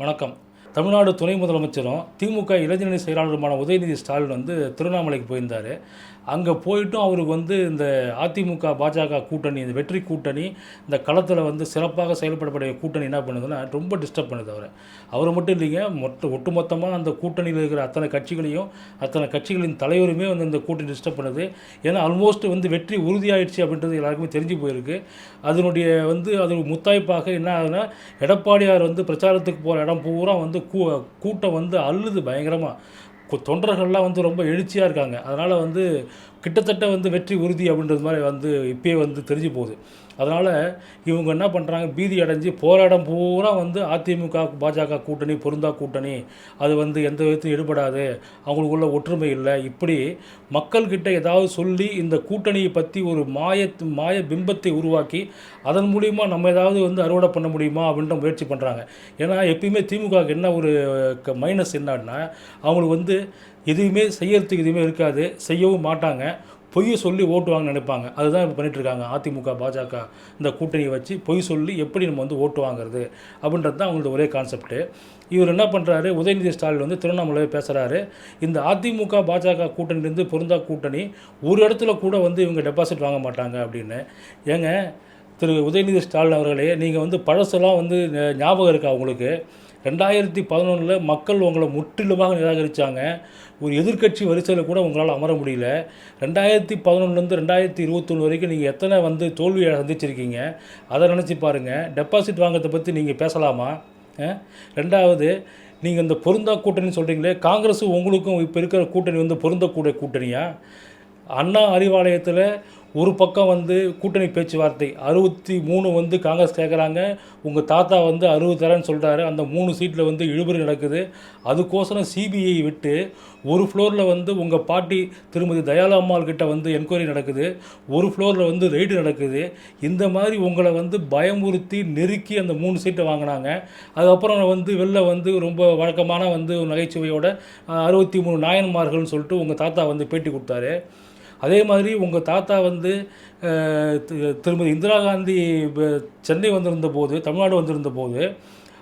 வணக்கம். தமிழ்நாடு துணை முதலமைச்சரும் திமுக இளைஞரணி செயலாளருமான உதயநிதி ஸ்டாலின் வந்து திருவண்ணாமலைக்கு போயிருந்தார். அங்கே போயிட்டும் அவருக்கு வந்து இந்த அதிமுக பாஜக கூட்டணி இந்த வெற்றி கூட்டணி இந்த களத்தில் வந்து சிறப்பாக செயல்படக்கூடிய கூட்டணி என்ன பண்ணுதுன்னா ரொம்ப டிஸ்டர்ப் பண்ணுது அவரை. அவர் மட்டும் இல்லைங்க மொத்த ஒட்டுமொத்தமாக அந்த கூட்டணியில் இருக்கிற அத்தனை கட்சிகளையும் அத்தனை கட்சிகளின் தலைவருமே வந்து இந்த கூட்டணி டிஸ்டர்ப் பண்ணுது. ஏன்னா ஆல்மோஸ்ட் வந்து வெற்றி உறுதியாயிடுச்சு அப்படின்றது எல்லாருக்குமே தெரிஞ்சு போயிருக்கு. அதனுடைய வந்து அது முத்தாய்ப்பாக என்ன ஆகுதுன்னா எடப்பாடியார் வந்து பிரச்சாரத்துக்கு போகிற இடம் பூரா வந்து கூ கூட்டம் வந்து அள்ளுது பயங்கரமாக தொண்டர்கள்லாம் வந்து ரொம்ப எழுச்சியாக இருக்காங்க. அதனால் வந்து கிட்டத்தட்ட வந்து வெற்றி உறுதி அப்படின்றது மாதிரி வந்து இப்பயே வந்து தெரிஞ்சு போகுது. அதனால் இவங்க என்ன பண்ணுறாங்க பீதி அடைஞ்சு போராடம் பூரா வந்து அதிமுக பாஜக கூட்டணி பொருந்தா கூட்டணி அது வந்து எந்த விதத்தையும் ஈடுபடாது அவங்களுக்குள்ள ஒற்றுமை இல்லை. இப்படி மக்கள்கிட்ட ஏதாவது சொல்லி இந்த கூட்டணியை பற்றி ஒரு மாய மாய பிம்பத்தை உருவாக்கி அதன் மூலிமா நம்ம ஏதாவது வந்து அறுவடை பண்ண முடியுமா அப்படின்ற முயற்சி பண்ணுறாங்க ஏன்னா எப்பயுமே திமுகவுக்கு என்ன ஒரு மைனஸ் என்னன்னா அவங்களுக்கு வந்து எதுவுமே செய்யறதுக்கு எதுவுமே இருக்காது. செய்யவும் மாட்டாங்க. பொய்யை சொல்லி ஓட்டு வாங்க நினைப்பாங்க. அதுதான் இப்போ பண்ணிகிட்ருக்காங்க இருக்காங்க. அதிமுக பாஜக இந்த கூட்டணியை வச்சு பொய் சொல்லி எப்படி நம்ம வந்து ஓட்டு வாங்குறது அப்படின்றது தான் அவங்களோட ஒரே கான்செப்ட்டு இவர் என்ன பண்ணுறாரு உதயநிதி ஸ்டாலின் வந்து திருவண்ணாமலை பேசுகிறாரு இந்த அதிமுக பாஜக கூட்டணிலேருந்து பொருந்தா கூட்டணி ஒரு இடத்துல கூட வந்து இவங்க டெபாசிட் வாங்க மாட்டாங்க அப்படின்னு. ஏங்க திரு உதயநிதி ஸ்டாலின் அவர்களே நீங்கள் வந்து பழசெல்லாம் வந்து ஞாபகம் இருக்கா உங்களுக்கு? ரெண்டாயிரத்தி பதினொன்றில் மக்கள் உங்களை முற்றிலுமாக நிராகரித்தாங்க ஒரு எதிர்க்கட்சி வரிசையில் கூட உங்களால் அமர முடியல. ரெண்டாயிரத்தி பதினொன்றுலேருந்து ரெண்டாயிரத்தி இருபத்தொன்று வரைக்கும் நீங்கள் எத்தனை வந்து தோல்வியை சந்திச்சிருக்கீங்க? அதை நினச்சி பாருங்கள் டெபாசிட் வாங்குறதை பற்றி நீங்கள் பேசலாமா? ரெண்டாவது நீங்கள் இந்த பொருந்தா கூட்டணின்னு சொல்கிறீங்களே காங்கிரஸும் உங்களுக்கும் இப்போ இருக்கிற கூட்டணி வந்து பொருந்தக்கூடிய கூட்டணியா? அண்ணா அறிவாலயத்தில் ஒரு பக்கம் வந்து கூட்டணி பேச்சுவார்த்தை அறுபத்தி மூணு வந்து காங்கிரஸ் கேட்குறாங்க உங்கள் தாத்தா வந்து அறுபது தரேன்னு சொல்கிறாரு அந்த மூணு சீட்டில் வந்து இழுபறி நடக்குது. அதுக்கோசரம் சிபிஐ விட்டு ஒரு ஃப்ளோரில் வந்து உங்கள் பாட்டி திருமதி தயாலு அம்மாள் கிட்ட வந்து என்கொயரி நடக்குது ஒரு ஃப்ளோரில் வந்து ரெய்டு நடக்குது. இந்த மாதிரி உங்களை வந்து பயமுறுத்தி நெருக்கி அந்த மூணு சீட்டை வாங்கினாங்க. அதுக்கப்புறம் வந்து வெளில வந்து ரொம்ப வழக்கமான வந்து ஒரு நகைச்சுவையோட அறுபத்தி மூணு நாயன்மார்கள்னு சொல்லிட்டு உங்கள் தாத்தா வந்து பேட்டி கொடுத்தாரு. அதே மாதிரி உங்கள் தாத்தா வந்து திருமதி இந்திரா காந்தி சென்னை வந்திருந்த போது தமிழ்நாடு வந்திருந்த போது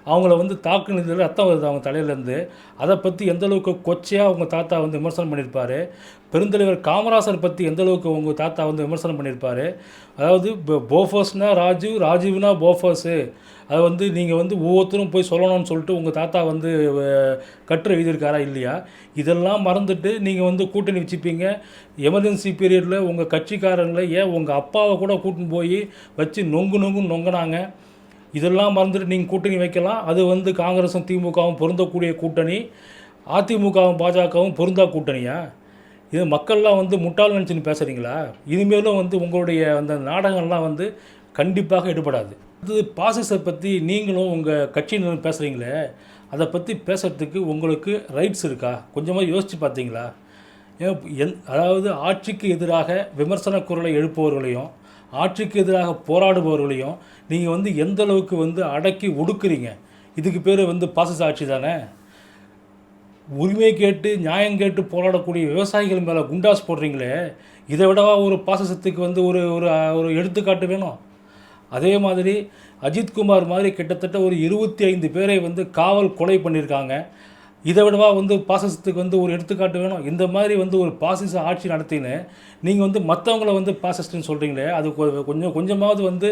அவங்கள வந்து தாக்குனதில் ரத்தம் வருது அவங்க தலையிலேருந்து. அதை பற்றி எந்த அளவுக்கு கொச்சையாக உங்கள் தாத்தா வந்து விமர்சனம் பண்ணியிருப்பார்? பெருந்தலைவர் காமராசர் பற்றி எந்தளவுக்கு உங்கள் தாத்தா வந்து விமர்சனம் பண்ணியிருப்பார்? அதாவது போ- போஃபர்ஸ்னா ராஜீவ் ராஜீவ்னா போஃபர்ஸு. அதை வந்து நீங்கள் வந்து ஒவ்வொருத்தரும் போய் சொல்லணும்னு சொல்லிட்டு உங்கள் தாத்தா வந்து கட்டுரை எழுதியிருக்காரா இல்லையா? இதெல்லாம் மறந்துட்டு நீங்கள் வந்து கூட்டணி வச்சுப்பீங்க. எமர்ஜென்சி பீரியடில் உங்கள் கட்சிக்காரங்களை ஏன் உங்கள் அப்பாவை கூட கூட்டின்னு போய் வச்சு நொங்கு நொங்குன்னு நொங்கினாங்க? இதெல்லாம் மறந்துட்டு நீங்கள் கூட்டணி வைக்கலாம். அது வந்து காங்கிரஸும் திமுகவும் பொருந்தக்கூடிய கூட்டணி. அதிமுகவும் பாஜகவும் பொருந்தா கூட்டணியா? இது மக்கள்லாம் வந்து முட்டாள் நினச்சின்னு பேசுகிறீங்களா இனிமேலும் வந்து உங்களுடைய அந்த நாடகம்லாம் வந்து கண்டிப்பாக எடுபடாது. அடுத்தது பாசிசை பற்றி நீங்களும் உங்கள் கட்சியினரும் பேசுகிறீங்களே அதை பற்றி பேசுகிறதுக்கு உங்களுக்கு ரைட்ஸ் இருக்கா? கொஞ்சமாக யோசித்து பார்த்தீங்களா ஏன் அதாவது ஆட்சிக்கு எதிராக விமர்சன குரலை எழுப்புவர்களையும் ஆட்சிக்கு எதிராக போராடுபவர்களையும் நீங்கள் வந்து எந்த அளவுக்கு வந்து அடக்கி ஒடுக்குறீங்க? இதுக்கு பேர் வந்து பாசிச ஆட்சி தானே? உரிமை கேட்டு நியாயம் கேட்டு போராடக்கூடிய விவசாயிகள் மேலே குண்டாஸ் போடுறீங்களே இதை விடவா ஒரு பாசசத்துக்கு வந்து ஒரு ஒரு ஒரு எடுத்துக்காட்டு வேணும்? அதே மாதிரி அஜித்குமார் மாதிரி கிட்டத்தட்ட ஒரு இருபத்தி ஐந்து பேரை வந்து காவல் கொலை பண்ணியிருக்காங்க. இதை விடவா வந்து பாசிசத்துக்கு வந்து ஒரு எடுத்துக்காட்டு வேணும். இந்த மாதிரி வந்து ஒரு பாசிச ஆட்சி நடத்தின்னு நீங்கள் வந்து மற்றவங்கள வந்து பாசிஸ்ட்னு சொல்கிறீங்களே அது கொஞ்சம் கொஞ்சமாவது வந்து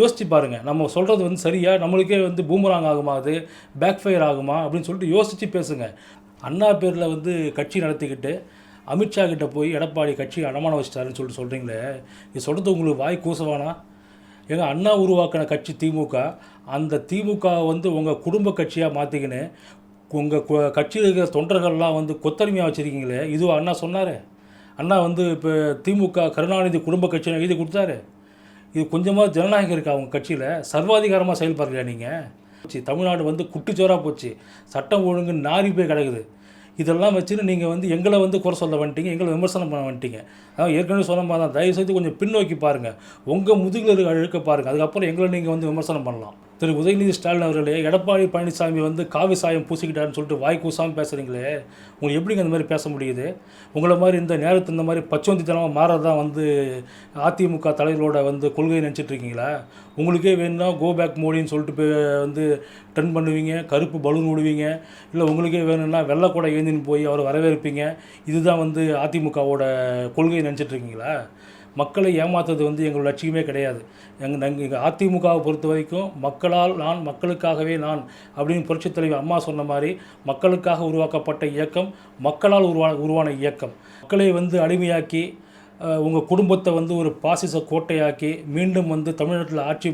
யோசிச்சு பாருங்கள் நம்ம சொல்கிறது வந்து சரியாக நம்மளுக்கே வந்து பூமராங் ஆகுமா அது பேக் ஃபயர் ஆகுமா அப்படின்னு சொல்லிட்டு யோசித்து பேசுங்க. அண்ணா பேரில் வந்து கட்சி நடத்திக்கிட்டு அமித்ஷா கிட்ட போய் எடப்பாடி கட்சி அடமான வச்சிட்டாருன்னு சொல்லிட்டு சொல்கிறீங்களே இது சொல்கிறது உங்களுக்கு வாய் கூசவானா? ஏங்க அண்ணா உருவாக்கின கட்சி திமுக அந்த திமுக வந்து உங்கள் குடும்ப கட்சியாக மாற்றிக்கின்னு உங்கள் கட்சியில் இருக்கிற தொண்டர்கள்லாம் வந்து கொத்தடிமையாக வச்சுருக்கீங்களே. இதுவா அண்ணா சொன்னார். அண்ணா வந்து இப்போ திமுக கருணாநிதி குடும்ப கட்சியை எழுதி கொடுத்தாரு. இது கொஞ்சமாக ஜனநாயகம் இருக்கா அவங்க கட்சியில்? சர்வாதிகாரமாக செயல்படுறியா நீங்கள் தமிழ்நாடு வந்து குட்டிச்சோராக போச்சு. சட்டம் ஒழுங்கு நாரி போய் கிடக்குது. இதெல்லாம் வச்சுன்னு நீங்கள் வந்து எங்களை வந்து குறை சொல்ல வந்துட்டீங்க எங்களை விமர்சனம் பண்ண வந்துட்டீங்க. அதான் ஏற்கனவே சொன்ன மாதிரி தான் தயவு செய்து கொஞ்சம் பின்னோக்கி பாருங்கள் உங்கள் முதுகில் இருக்க அழுக்க பாருங்கள் அதுக்கப்புறம் எங்களை நீங்கள் வந்து விமர்சனம் பண்ணலாம். திரு உதயநிதி ஸ்டாலின் அவர்களே எடப்பாடி பழனிசாமி வந்து காவி சாயம் பூசிக்கிட்டாருன்னு சொல்லிட்டு வாய் கூசாமல் பேசுகிறீங்களே உங்களுக்கு எப்படிங்க அந்த மாதிரி பேச முடியுது? உங்களை மாதிரி இந்த நேரத்து இந்த மாதிரி பச்சோந்தித்தனமாக மாறதான் வந்து அதிமுக தலைவர்களோட வந்து கொள்கையை நினச்சிட்டு இருக்கீங்களா? உங்களுக்கே வேணும்னா கோ பேக் மோடின்னு சொல்லிட்டு வந்து ட்ரெண்ட் பண்ணுவீங்க கருப்பு பலூன் விடுவீங்க இல்லை உங்களுக்கே வேணும்னா வெள்ளைக்கூட ஏந்தின்னு போய் அவரை வரவேற்பீங்க. இதுதான் வந்து அதிமுகவோட கொள்கையை நினச்சிட்டு இருக்கீங்களா? மக்களை ஏமாத்துறது வந்து எங்களோட லட்சியமே கிடையாது. எங்கள் நாங்கள் எங்கள் அதிமுகவை பொறுத்த வரைக்கும் மக்களால் நான் மக்களுக்காகவே நான் அப்படின்னு புரட்சித் தலைவர் அம்மா சொன்ன மாதிரி மக்களுக்காக உருவாக்கப்பட்ட இயக்கம் மக்களால் உருவா உருவான இயக்கம். மக்களை வந்து அடிமையாக்கி உங்கள் குடும்பத்தை வந்து ஒரு பாசிச கோட்டையாக்கி மீண்டும் வந்து தமிழ்நாட்டில் ஆட்சி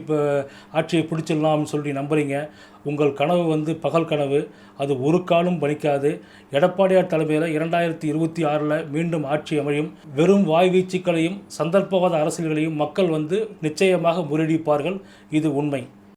ஆட்சியை பிடிச்சிடலாம்னு சொல்லி நம்புகிறீங்க உங்கள் கனவு வந்து பகல் கனவு. அது ஒரு காலும் பலிக்காது. எடப்பாடியார் தலைமையில் இரண்டாயிரத்தி இருபத்தி ஆறில் மீண்டும் ஆட்சி அமையும். வெறும் வாய் வீச்சுக்களையும் சந்தர்ப்பவாத அரசியல்களையும் மக்கள் வந்து நிச்சயமாக முறியடிப்பார்கள். இது உண்மை.